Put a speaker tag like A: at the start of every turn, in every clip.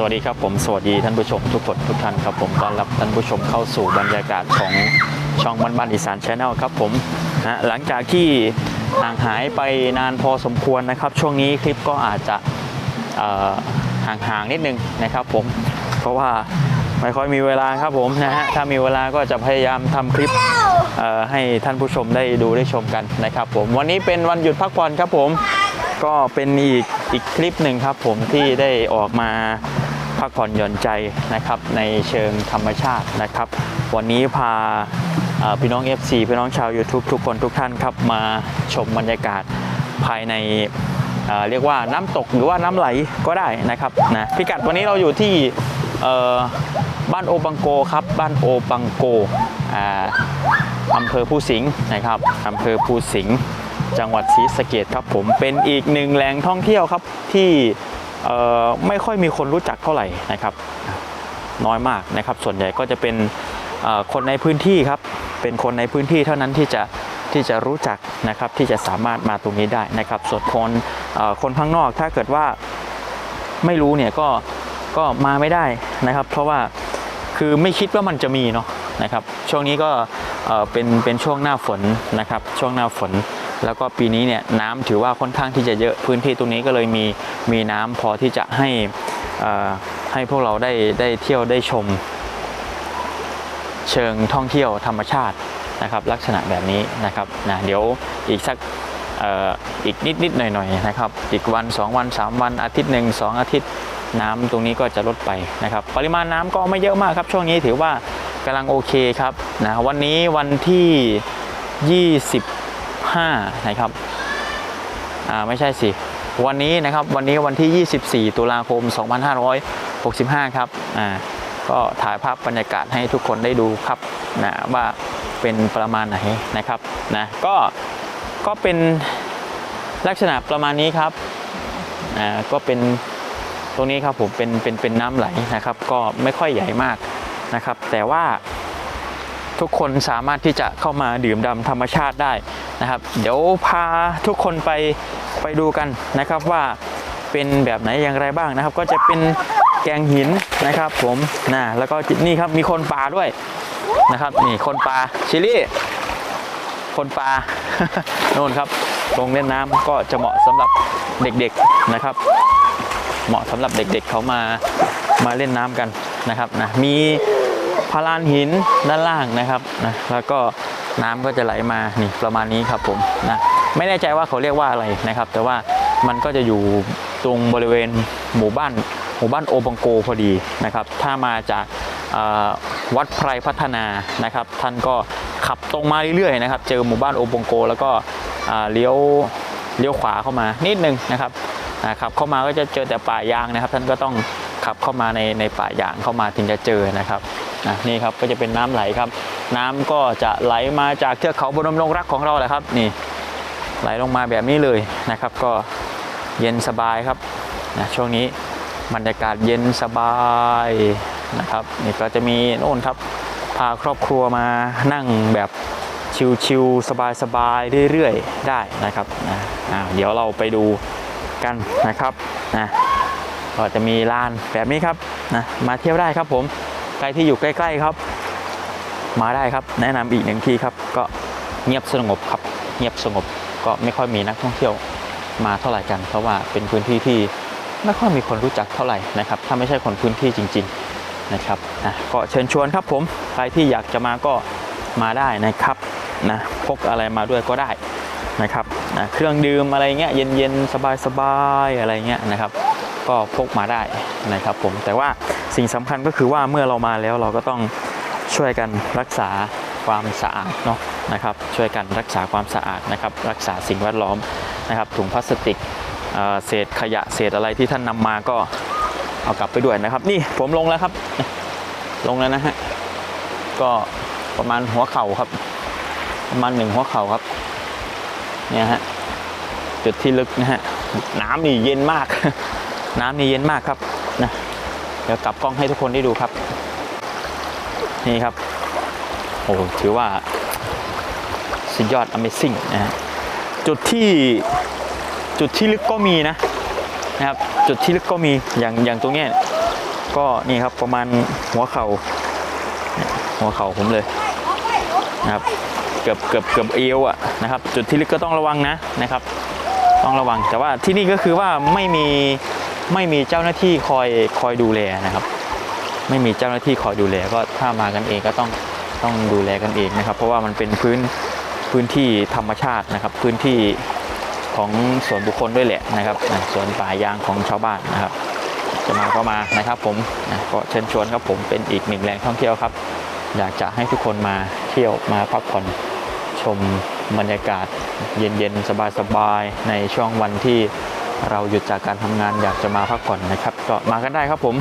A: สวัสดีครับผมสวัสดีท่านผู้ชมทุกคนทุกท่านครับผมต้อนรับท่านผู้ชมเข้าสู่บรรยากาศของช่องบ้านบ้านอีสานชาแนลครับผมนะหลังจากที่ห่างหายไปนานพอสมควรนะครับ ช่วงนี้คลิปก็อาจจะห่างๆนิดนึงนะครับผมเพราะว่าไม่ค่อยมีเวลาครับผมนะฮะถ้ามีเวลาก็จะพยายามทำคลิปให้ท่านผู้ชมได้ดูได้ชมกันนะครับ ผมวันนี้เป็นวันหยุดพักผ่อนครับผมก็เป็นอีกอีกคลิปหนึ่งครับผมที่ได้ออกมา พักผ่อนหย่อนใจนะครับในเชิงธรรมชาตินะครับ วันนี้พาพี่น้อง FC พี่น้องชาว YouTube ทุกคนทุกท่านครับมาชมบรรยากาศภายในเเรียกว่าน้ำตกหรือว่าน้ำไหลก็ได้นะครับนะพิกัดวันนี้เราอยู่ที่บ้านโอปังโกครับบ้านโอปังโกอำเภอภูสิงห์นะครับอำเภอภูสิงห์จังหวัดศรีสะเกดครับผมเป็นอีกหนึ่งแหล่งท่องเที่ยวครับที่ ไม่ค่อยมีคนรู้จักเท่าไหร่นะครับ น้อยมากนะครับ ส่วนใหญ่ก็จะเป็นคนในพื้นที่ครับ เป็นคนในพื้นที่เท่านั้นที่จะที่จะรู้จักนะครับที่จะสามารถมาตรงนี้ได้นะครับ ส่วนคนคนข้างนอกถ้าเกิดว่าไม่รู้เนี่ยก็ก็มาไม่ได้นะครับ เพราะว่าคือไม่คิดว่ามันจะมีเนาะนะครับ ช่วงนี้ก็เป็นเป็นช่วงหน้าฝนนะครับ ช่วงหน้าฝน แล้วก็ปีนี้เนี่ยน้ำถือว่าค่อนข้างที่จะเยอะพื้นที่ตรงนี้ก็เลยมีมีน้ำพอที่จะให้ให้พวกเราได้ได้เที่ยวได้ชม เชิงท่องเที่ยวธรรมชาตินะครับ ลักษณะแบบนี้นะครับนะเดี๋ยวอีกสักอ,อีกนิดนิดหน่อยหน่อยนะครับ อีกวัน 2 วัน 3 วันอาทิตย์หนึ่งสองอาทิตย์น้ำตรงนี้ก็จะลดไปนะครับ ปริมาณน้ำก็ไม่เยอะมากครับ ช่วงนี้ถือว่ากำลังโอเคครับนะวันนี้วันที่ 25นะครับอ่าไม่ใช่สิ วันนี้นะครับวันนี้วันที่ 24 ตุลาคม 2565 ครับอ่าก็ถ่ายภาพบรรยากาศให้ทุกคนได้ดูครับนะว่าเป็นประมาณไหนนะครับนะก็ก็เป็นลักษณะประมาณนี้ครับอ่าก็เป็นตรงนี้ครับผมเป็นเป็นเป็นน้ำไหลนะครับ ก็ไม่ค่อยใหญ่มากนะครับ แต่ว่า ทุกคนสามารถที่จะเข้ามาดื่มดำธรรมชาติได้นะครับ เดี๋ยวพาทุกคนไปไปดูกันนะครับว่าเป็นแบบไหนอย่างไรบ้างนะครับ ก็จะเป็นแกงหินนะครับผมนะแล้วก็นี่ครับมีคนปลาด้วยนะครับนี่คนปลาชิลี่คนปลาโน่นครับลงเล่นน้ำก็จะเหมาะสำหรับเด็กๆนะครับ เหมาะสำหรับเด็กๆเขามามาเล่นน้ำกันนะครับนะมี พารานหินด้านล่างนะครับนะแล้วก็น้ำก็จะไหลมานี่ประมาณนี้ครับผมนะไม่แน่ใจว่าเขาเรียกว่าอะไรนะครับ แต่ว่ามันก็จะอยู่ตรงบริเวณหมู่บ้านหมู่บ้านโอบังโกพอดีนะครับ ถ้ามาจากวัดไพรพัฒนานะครับ ท่านก็ขับตรงมาเรื่อยๆนะครับ เจอหมู่บ้านโอบังโก แล้วก็เลี้ยวเลี้ยวขวาเข้ามานิดนึงนะครับอ่าขับเข้ามาก็จะเจอแต่ป่ายางนะครับ ท่านก็ต้องขับเข้ามาในในป่ายางเข้ามาถึงจะเจอนะครับ อะนี่ครับก็จะเป็นน้ำไหลครับ น้ำก็จะไหลมาจากเทือกเขาบรมรงรักของเราแหละครับ นี่ไหลลงมาแบบนี้เลยนะครับ ก็เย็นสบายครับนะช่วงนี้บรรยากาศเย็นสบายนะครับนี่ก็จะมีโน่นครับ พาครอบครัวมานั่งแบบชิลๆสบายๆเรื่อยๆ ได้นะครับนะเดี๋ยวเราไปดูกันนะครับนะก็จะมีลานแบบนี้ครับนะมาเที่ยวได้ครับผม ใครที่อยู่ใกล้ๆครับ มาได้ครับ แนะนำอีกหนึ่งที่ครับ ก็เงียบสงบครับ เงียบสงบก็ไม่ค่อยมีนักท่องเที่ยวมาเท่าไหร่กัน เพราะว่าเป็นพื้นที่ที่ไม่ค่อยมีคนรู้จักเท่าไหร่นะครับ ถ้าไม่ใช่คนพื้นที่จริง ๆนะครับนะก็เชิญชวนครับผมใครที่อยากจะมาก็มาได้นะครับนะพกอะไรมาด้วยก็ได้นะครับนะเครื่องดื่มอะไรเงี้ยเย็นๆ สบายๆ อะไรเงี้ยนะครับ ก็พกมาได้นะครับผมแต่ว่า สิ่งสำคัญก็คือว่าเมื่อเรามาแล้วเราก็ต้องช่วยกันรักษาความสะอาดเนาะนะครับ ช่วยกันรักษาความสะอาดนะครับ รักษาสิ่งแวดล้อมนะครับ ถุงพลาสติกเเศษขยะเศษอะไรที่ท่านนำมาก็เอากลับไปด้วยนะครับ นี่ผมลงแล้วครับ ลงแล้วนะฮะก็ประมาณหัวเข่าครับ ประมาณหนึ่งหัวเข่าครับเนี่ยฮะจุดที่ลึกนะฮะน้ำนี่เย็นมาก น้ำนี่เย็นมากครับนะ ดี๋ยวกลับกล้องให้ทุกคนได้ดูครับ นี่ครับ โอ้ถือว่า สุดยอด Amazing นะฮะจุดที่จุดที่ลึกก็มีนะนะครับ จุดที่ลึกก็มีอย่างอย่างตรงเนี้ยก็นี่ครับประมาณหัวเข่าเนี่ยหัวเข่าผมเลยนะครับเกือบเกือบเกือบเอวอะนะครับ จุดที่ลึกก็ต้องระวังนะนะครับ ต้องระวังแต่ว่าที่นี่ก็คือว่าไม่มี ไม่มีเจ้าหน้าที่คอยคอยดูแลนะครับ ไม่มีเจ้าหน้าที่คอยดูแลก็ถ้ามากันเองก็ต้องต้องดูแลกันเองนะครับ เพราะว่ามันเป็นพื้นพื้นที่ธรรมชาตินะครับ พื้นที่ของส่วนบุคคลด้วยแหละนะครับสวนป่ายางของชาวบ้านนะครับ จะมาก็มานะครับผมนะก็เชิญชวนครับผมเป็นอีกหนึ่งแหล่งท่องเที่ยวครับ อยากจะให้ทุกคนมาเที่ยวมาพักผ่อนชมบรรยากาศเย็นๆ สบายๆ ในช่วงวันที่ เราหยุดจากการทำงานอยากจะมาพักผ่อนนะครับ ก็มากันได้ครับผม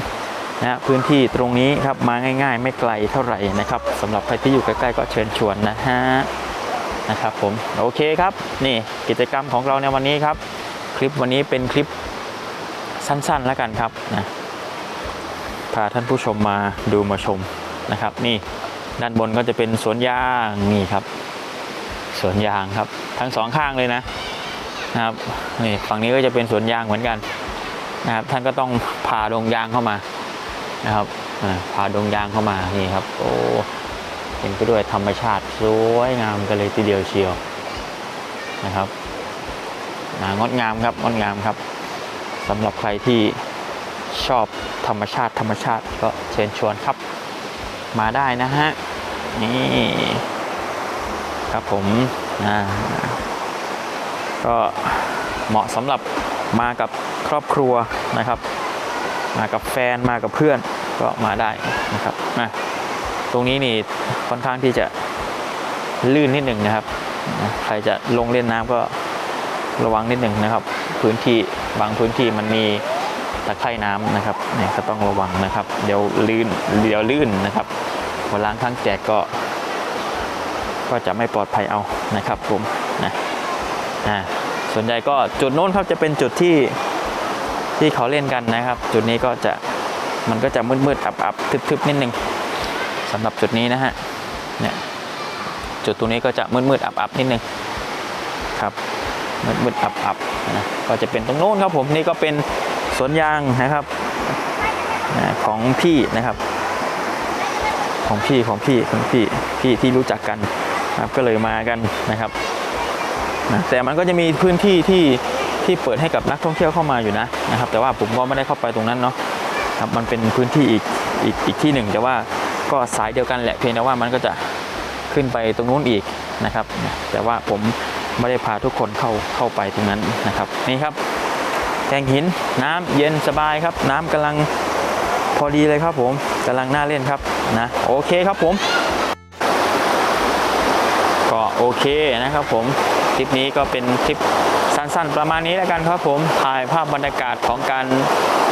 A: นะพื้นที่ตรงนี้ครับมาง่าย ๆ ไม่ไกลเท่าไหร่นะครับสำหรับใครที่อยู่ใกล้ๆก็เชิญชวนนะฮะนะครับผมโอเคครับนี่กิจกรรมของเราในวันนี้ครับ คลิปวันนี้เป็นคลิปสั้น ๆ แล้วกันครับนะพาท่านผู้ชมมาดูมาชมนะครับ นี่ด้านบนก็จะเป็นสวนยางนี่ครับสวนยางครับ ทั้งสองข้างเลยนะ นะครับนี่ฝั่งนี้ก็จะเป็นสวนยางเหมือนกันนะครับ ท่านก็ต้องพาดงยางเข้ามานะครับพาดงยางเข้ามานี่ครับ โอ้เห็นไปด้วยธรรมชาติสวยงามกันเลยทีเดียวเชียวนะครับงดงามครับงดงามครับสำหรับใครที่ชอบธรรมชาติธรรมชาติก็เชิญชวนครับ มาได้นะฮะนี่ครับผมอ่า ก็เหมาะสำหรับมากับครอบครัวนะครับ มากับแฟนมากับเพื่อนก็มาได้นะครับนะตรงนี้นี่ค่อนข้างที่จะลื่นนิดหนึ่งนะครับ ใครจะลงเล่นน้ำก็ระวังนิดหนึ่งนะครับ พื้นที่บางพื้นที่มันมีตะไคร่น้ำนะครับเนี่ยก็ต้องระวังนะครับ เดี๋ยวลื่นเดี๋ยวลื่นนะครับพอล้างข้างแตกก็ ก็จะไม่ปลอดภัยเอานะครับผมนะ อ่าส่วนใหญ่ก็จุดโน้นครับจะเป็นจุดที่ที่เขาเล่นกันนะครับ จุดนี้ก็จะมันก็จะมืดๆอับๆทึบๆนิดนึงสำหรับจุดนี้นะฮะเนี่ยจุดตรงนี้ก็จะมืดๆอับๆนิดนึงครับมืดๆอับๆนะก็จะเป็นตรงโน้นครับผมนี่ก็เป็นสวนยางนะครับของพี่นะครับ ของพี่ของพี่ของพี่พี่ที่รู้จักกันนะครับก็เลยมากันนะครับ นะแต่มันก็จะมีพื้นที่ที่ที่เปิดให้กับนักท่องเที่ยวเข้ามาอยู่นะนะครับ แต่ว่าผมก็ไม่ได้เข้าไปตรงนั้นเนาะครับมันเป็นพื้นที่อีกอีกอีกที่หนึ่ง แต่ว่าก็สายเดียวกันแหละเพียงแต่ว่ามันก็จะขึ้นไปตรงนู้นอีกนะครับ แต่ว่าผมไม่ได้พาทุกคนเข้าเข้าไปตรงนั้นนะครับนี่ครับแทงหินน้ำเย็นสบายครับ น้ำกำลังพอดีเลยครับผมกำลังน่าเล่นครับนะโอเคครับผม ก็โอเคนะครับผม คลิปนี้ก็เป็นคลิปสั้นๆ ประมาณนี้แล้วกันครับผมถ่ายภาพบรรยากาศของการ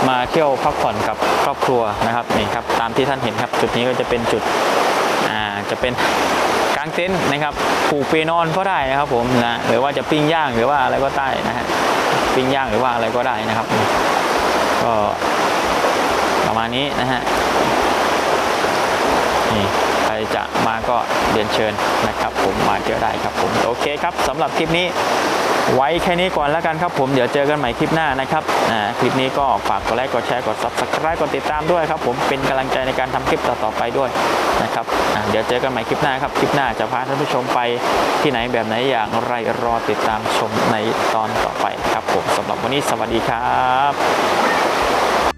A: มาเที่ยวพักผ่อนกับครอบครัวนะครับนี่ครับตามที่ท่านเห็นครับ จุดนี้ก็จะเป็นจุดอ่าจะเป็นกางเต็นท์นะครับผูกเปนอนก็ได้นะครับผมนะหรือว่าจะปิ้งย่างหรือว่าอะไรก็ได้นะฮะปิ้งย่างหรือว่าอะไรก็ได้นะครับ ก็ประมาณนี้นะฮะนี่ จะมาก็เรียนเชิญนะครับ ผมมาเที่ยวได้ครับผมโอเคครับสำหรับคลิปนี้ไว้แค่นี้ก่อนแล้วกันครับผมเดี๋ยวเจอกันใหม่คลิปหน้านะครับอ่าคลิปนี้ก็ฝากกดไลค์กดแชร์กด subscribe กดติดตามด้วยครับผมเป็นกำลังใจในการทำคลิปต่อๆไปด้วยนะครับอ่าเดี๋ยวเจอกันใหม่คลิปหน้าครับคลิปหน้าจะพาท่านผู้ชมไปที่ไหนแบบไหนอย่างไรรอติดตามชมในตอนต่อไปครับผมสำหรับวันนี้สวัสดีครับ